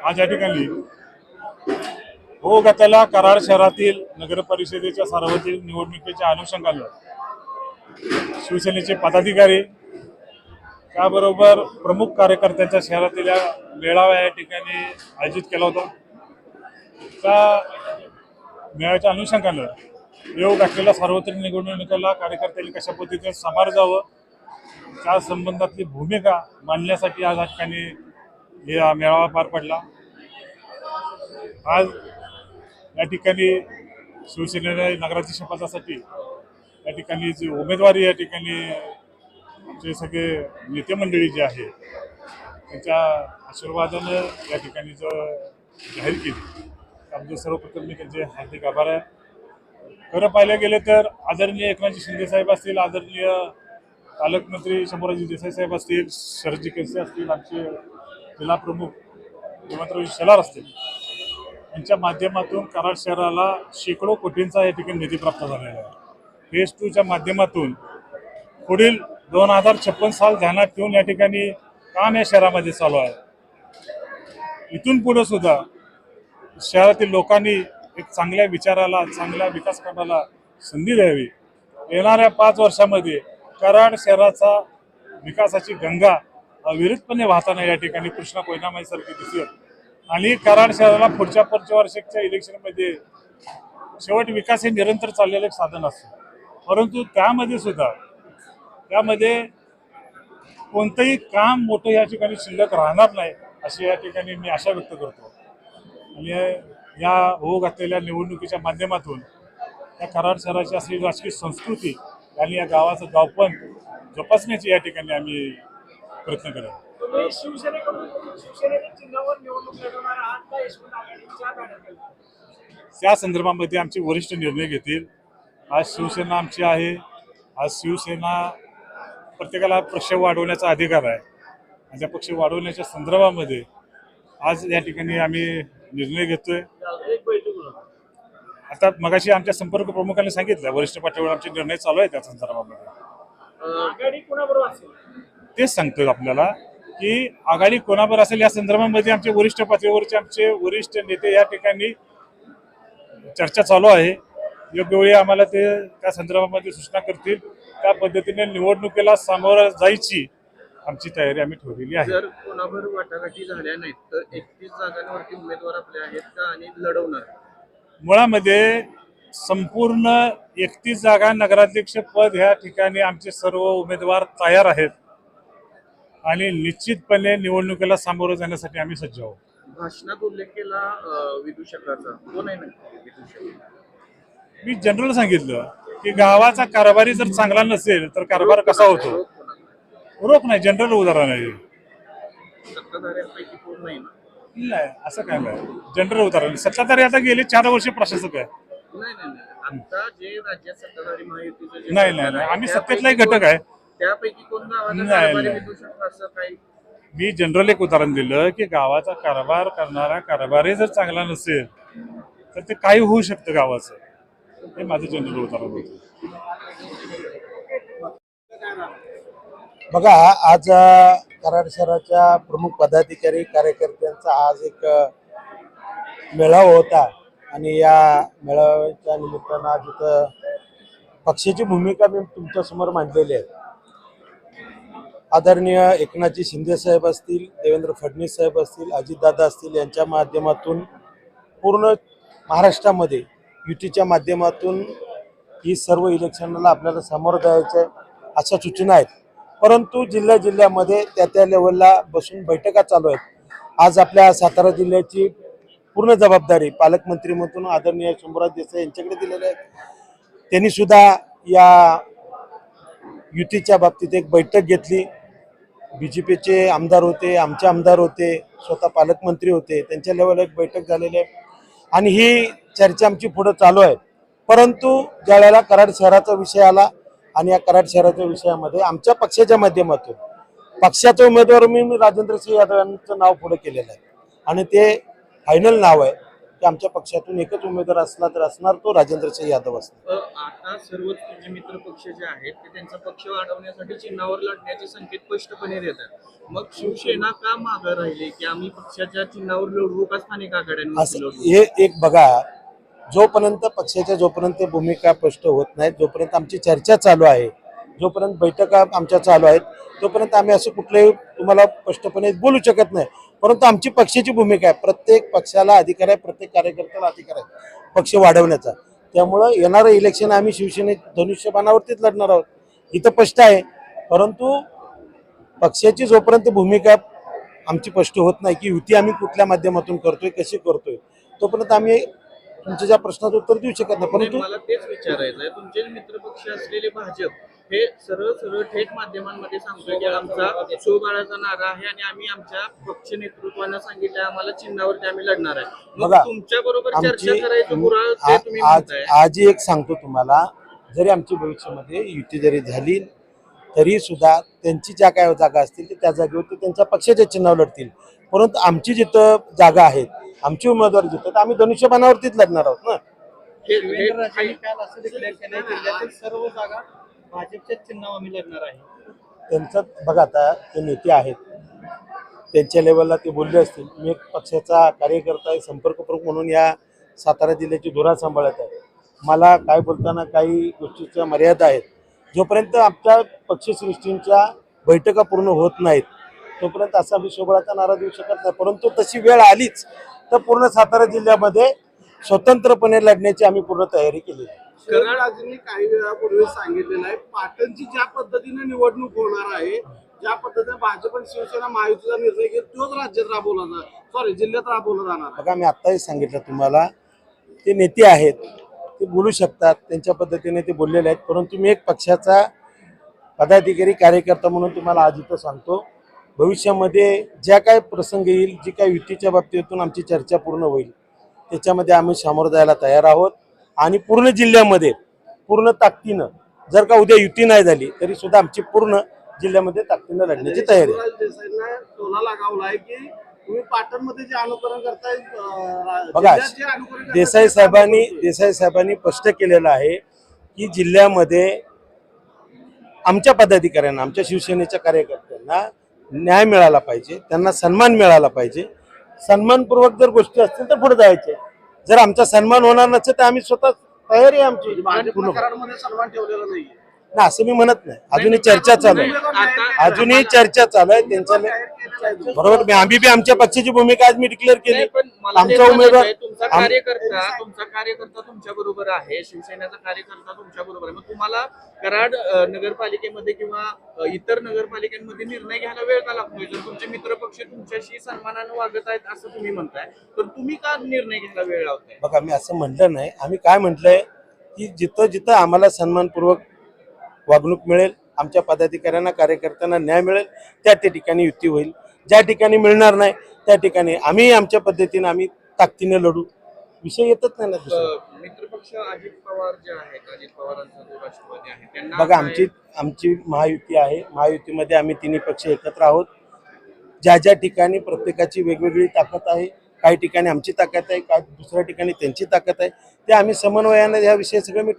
आज या ठिकाणी हो गत्याला कराड शहरातील नगर परिषदेच्या सार्वत्रिक निवडणुकीच्या अनुषंगानं शिवसेनेचे पदाधिकारी त्याबरोबर प्रमुख कार्यकर्त्यांच्या शहरातील या मेळावा या ठिकाणी आयोजित केला होता. त्या मेळाव्याच्या अनुषंगानं योग असलेल्या सार्वत्रिक निवडणुकीला कार्यकर्त्यांनी कशा पद्धतीने सामोरं जावं त्या संबंधातली भूमिका मांडण्यासाठी आज या ठिकाणी हे हा मेळावा पार पडला. आज या ठिकाणी शिवसेनेने नगराध्यक्ष पदासाठी या ठिकाणी जी उमेदवारी या ठिकाणी आमचे सगळे नेते मंडळी जे आहे त्यांच्या आशीर्वादानं या ठिकाणी जो जाहीर केली. आमचे सर्वप्रथम मी त्यांचे हार्दिक आभार आहे. खरं पाहिलं गेलं तर आदरणीय एकनाथजी शिंदेसाहेब असतील आदरणीय पालकमंत्री शंभूराजी देसाई साहेब असतील शरदजी केसे असतील आमचे जिल्हा प्रमुख हेमंतराव शेलार असतील. यांच्या माध्यमातून कराड शहराला शेकडो कोटींचा या ठिकाणी निधी प्राप्त झालेला आहे. फेज टूच्या माध्यमातून पुढील दोन हजार छप्पन साल ध्यानात ठेवून या ठिकाणी काम या शहरामध्ये चालू आहे. इथून पुढे सुद्धा शहरातील लोकांनी एक चांगल्या विचाराला चांगल्या विकास करण्याला संधी द्यावी. येणाऱ्या पाच वर्षामध्ये कराड शहराचा विकासाची गंगा विरुद्धपणे वाहताना या ठिकाणी कृष्णा कोयनामाईसारखी दिसत आणि कराड शहराला पुढच्या पंचवार्षिकच्या इलेक्शनमध्ये शेवट विकास हे निरंतर चाललेलं एक साधन असतं. परंतु त्यामध्ये सुद्धा त्यामध्ये कोणतंही काम मोठं या ठिकाणी शिल्लक राहणार नाही अशी या ठिकाणी मी आशा व्यक्त करतो. आणि या हो घातलेल्या निवडणुकीच्या माध्यमातून या कराड शहराची असलेली राजकीय संस्कृती आणि या गावाचं गावपण जोपासण्याची या ठिकाणी आम्ही प्रयत्न करेन. तुम्ही शिवसेनेकडून शिवसेनेच्या चिन्हावर निवडणूक लढवणार आहात का यशवंत आघाडीच्या बॅनरखाली त्या संदर्भामध्ये आमचे वरिष्ठ निर्णय घेतील. आज शिवसेना आमची आहे. आज शिवसेना प्रत्येकाला पक्ष वाढवण्याचा अधिकार आहे. आणि त्या पक्ष वाढवण्याच्या संदर्भामध्ये आज या ठिकाणी आम्ही निर्णय घेतोय. आता मगाशी आमच्या संपर्क प्रमुखांनी सांगितलं वरिष्ठ पातळीवर आमचे निर्णय चालू आहेत त्या संदर्भामध्ये. तेच सांगतोय आपल्याला की आघाडी कोणावर असेल या संदर्भामध्ये आमचे वरिष्ठ पातळीवरचे आमचे वरिष्ठ नेते या ठिकाणी चर्चा चालू आहे. योग्य वेळी आम्हाला ते त्या संदर्भामध्ये सूचना करतील. त्या पद्धतीने निवडणुकीला सामोरं जायची आमची तयारी आम्ही ठेवलेली आहे. जर कोणाभर वाटाघाटी झाल्या नाहीत तर एकतीस जागांवरती उमेदवार आपले आहेत का आणि लढवणार? मुळामध्ये संपूर्ण एकतीस जागा नगराध्यक्ष पद ह्या ठिकाणी आमचे सर्व उमेदवार तयार आहेत. आणि निश्चितपणे निवडणुकीला सामोरं जाण्यासाठी आम्ही सज्ज आहोत. भाषणात उल्लेख केला विदूषकाचा कोण आहे मी जनरल सांगितलं की गावाचा कारभारी जर चांगला नसेल तर कारभार कसा होतो? रोख नाही. जनरल उदाहरण आहे. सत्ताधाऱ्यांपैकी कोण नाही ना? नाही असं काय नाही. जनरल उदाहरण. सत्ताधारी आता गेले चार वर्ष प्रशासक आहे. नाही नाही नाही. आता जे राज्यात सत्ताधारी महायुतीचं जे नाही आम्ही त्यापैकी सत्तेतला एक घटक आहे. त्यापैकी कोण गावाचा नाही, कारभारी नाही. विदूषक असं काही मी जनरल एक उदाहरण दिलं की गावाचा कारभार करणारा कारभारी जर चांगला नसेल तर ते काही होऊ शकतं गावाचं. हे माझं जनरल उदाहरण होतं. बघा आज कराड शहराच्या प्रमुख पदाधिकारी कार्यकर्त्यांचा आज एक मेळावा होता. आणि या मेळाव्याच्या निमित्तानं आज इथं पक्षाची भूमिका मी तुमच्यासमोर मांडलेली आहे. आदरणीय एकनाथजी शिंदे साहेब असतील देवेंद्र फडणवीस साहेब असतील अजितदादा असतील यांच्या माध्यमातून पूर्ण महाराष्ट्रामध्ये युतीच्या माध्यमातून ही सर्व इलेक्शनला आपल्याला सामोरं जायचं आहे अशा सूचना आहेत. परंतु जिल्ह्या जिल्ह्यामध्ये त्या त्या लेवलला बसून बैठका चालू आहेत. आज आपल्या सातारा जिल्ह्याची पूर्ण जबाबदारी पालकमंत्रीमधून आदरणीय शंभूराज देसाई यांच्याकडे दिलेली आहे. त्यांनी सुद्धा या युतीच्या बाबतीत एक बैठक घेतली. बी जे पीचे आमदार होते आमचे आमदार होते स्वतः पालकमंत्री होते त्यांच्या लेवलला एक बैठक झालेली आहे. आणि ही चर्चा आमची पुढं चालू आहे. परंतु ज्या वेळेला कराड शहराचा विषय आला आणि या कराड शहराच्या विषयामध्ये आमच्या पक्षाच्या माध्यमातून पक्षाचा उमेदवार मी राजेंद्र सिंह यादव यांचं नाव पुढे केलेलं आहे. आणि ते फायनल नाव आहे. की आमच्या पक्षातून एकच उमेदवार असला तर असणार तो राजेंद्रसिंह यादव असणार. आता सर्वच तुझे मित्र पक्ष जे आहेत ते त्यांचा पक्ष वाढवण्यासाठी चिन्हावर लढण्याचे संकेत स्पष्टपणे देतात. मग शिवसेना का मागं राहिली की आम्ही पक्षाच्या चिन्हावर लढवू का स्थानिक असं हे एक बघा जोपर्यंत पक्षाच्या जोपर्यंत भूमिका स्पष्ट होत नाहीत जोपर्यंत आमची चर्चा चालू आहे जोपर्यंत बैठका आमच्या चालू आहेत तोपर्यंत आम्ही असं कुठलंही तुम्हाला स्पष्टपणे बोलू शकत नाही. परंतु आमची पक्षाची भूमिका आहे. प्रत्येक पक्षाला अधिकार आहे प्रत्येक कार्यकर्त्याला अधिकार आहे पक्ष वाढवण्याचा. त्यामुळं येणारं इलेक्शन आम्ही शिवसेने धनुष्यबाणावरतीच लढणार आहोत. इथं स्पष्ट आहे. परंतु पक्षाची जोपर्यंत भूमिका आमची स्पष्ट होत नाही की युती आम्ही कुठल्या माध्यमातून करतोय कशी करतोय तोपर्यंत आम्ही तुमच्या ज्या प्रश्नाचं उत्तर देऊ शकत नाही. परंतु मला तेच विचारायचं आहे तुमचे मित्रपक्ष असलेले भाजप हे सरळ सरळ थेट माध्यमांमध्ये सांगतोय की आमचा सोबाळाचा नारा आहे आणि आम्ही आमच्या पक्ष नेतृत्वानं सांगितलं आम्हाला चिन्हावरती आम्ही लढणार आहे. मग बघा, तुमच्या बरोबर चर्चा करायचं गुराळ ते तुम्ही आ- आज म्हणताय आज एक सांगतो तुम्हाला जरी आमची भविष्यामध्ये युती जरी झाली तरी सुद्धा त्यांची ज्या काय जागा असतील ते त्या जागेवरती त्यांच्या पक्षाच्या चिन्हावर लढतील. परंतु आमची जिथं जागा आहेत आमची उमेदवार जिथं तर आम्ही धनुष्यबाणावरतीच लढणार आहोत ना? सर्व जागा भाजपच्याच चिन्हावर आम्ही लढणार आहे. त्यांचं बघा आता ते नेते आहेत त्यांच्या लेवलला ते बोलले असतील. मी एक पक्षाचा कार्यकर्ता आहे संपर्क प्रमुख म्हणून या सातारा जिल्ह्याची धुरा सांभाळत आहे. मला काय बोलताना काही गोष्टीच्या मर्यादा आहेत. जोपर्यंत आमच्या पक्षसृष्टींच्या बैठका पूर्ण होत नाहीत तोपर्यंत असा मी सोबळाचा नारा देऊ शकत नाही. परंतु तशी वेळ आलीच तर पूर्ण सातारा जिल्ह्यामध्ये स्वतंत्रपणे लढण्याची आम्ही पूर्ण तयारी केली आहे. शरदराजेंनी काही वेळापूर्वी सांगितलेलं आहे पाटणची ज्या पद्धतीने निवडणूक होणार आहे ज्या पद्धतीने भाजप आणि शिवसेना महायुतीचा निर्णय घेत तोच राज्यात राबवला जाणार सॉरी जिल्ह्यात राबवला जाणार बघा मी आत्ताही सांगितलं तुम्हाला ते नेते आहेत ते बोलू शकतात त्यांच्या पद्धतीने ते बोललेले आहेत परंतु मी एक पक्षाचा पदाधिकारी कार्यकर्ता म्हणून तुम्हाला आज इथं सांगतो भविष्यामध्ये ज्या काय प्रसंग येईल जी काय युतीच्या बाबतीतून आमची चर्चा पूर्ण होईल त्याच्यामध्ये आम्ही सामोरं जायला तयार आहोत. आणि पूर्ण जिल्ह्यामध्ये पूर्ण ताकदीनं जर का उद्या युती नाही झाली तरी सुद्धा आमची पूर्ण जिल्ह्यामध्ये ताकदीनं लढण्याची तयारी आहे. बघा देसाई साहेबांनी. देसाई साहेबांनी स्पष्ट केलेलं आहे की जिल्ह्यामध्ये आमच्या पदाधिकाऱ्यांना आमच्या शिवसेनेच्या कार्यकर्त्यांना न्याय मिळाला पाहिजे त्यांना सन्मान मिळाला पाहिजे. सन्मानपूर्वक जर गोष्टी असतील तर पुढे जायचे. जर आमचा सन्मान होणार नसेल तर आम्ही स्वतः तयारी आमची. म्हणजे सन्मान ठेवलेला नाही नाही, असं मी म्हणत नाही. अजूनही चर्चा चालू आहे. अजूनही चर्चा चालू आहे. त्यांच्या बरोबर मी आम्ही बी आमच्या पक्षाची भूमिका आज मी डिक्लेअर केली. आमचा उमेदवार- तुमचा कार्यकर्ता तुमचा कार्यकर्ता तुमच्या बरोबर आहे. शिवसेनेचा कार्यकर्ता तुमच्या बरोबर आहे. मग तुम्हाला कराड नगरपालिकेमध्ये किंवा इतर नगरपालिकांमध्ये निर्णय घ्यायला वेळ का लागतोय? जर तुमचे मित्रपक्ष तुमच्याशी सन्मानाने वागत आहेत असं तुम्ही म्हणताय तर तुम्ही का निर्णय घ्यायला वेळ लावताय? बघा मी असं म्हटलं नाही. आम्ही काय म्हटलंय की जिथं जिथं आम्हाला सन्मानपूर्वक वागणूक मिळेल आमच्या पदाधिकाऱ्यांना कार्यकर्त्यांना न्याय मिळेल त्या त्या ठिकाणी युती होईल. ज्या ठिकाणी मिळणार नाही त्या ठिकाणी आम्ही आमच्या पद्धतीने आम्ही ताकदीने लढू. विषय येतच नाही ना मित्रपक्ष अजित पवार जे आहेत अजित पवारांचा जो राष्ट्रवादी आहे त्यांना बघा आमची आमची महायुती आहे. महायुतीमध्ये आम्ही तिन्ही पक्ष एकत्र आहोत. ज्या ज्या ठिकाणी प्रत्येकाची वेगवेगळी ताकद आहे काही ठिकाणी आमची ताकद आहे काही दुसऱ्या ठिकाणी त्यांची ताकद आहे ते आम्ही समन्वयाने ह्या विषय सगळे मिटवू.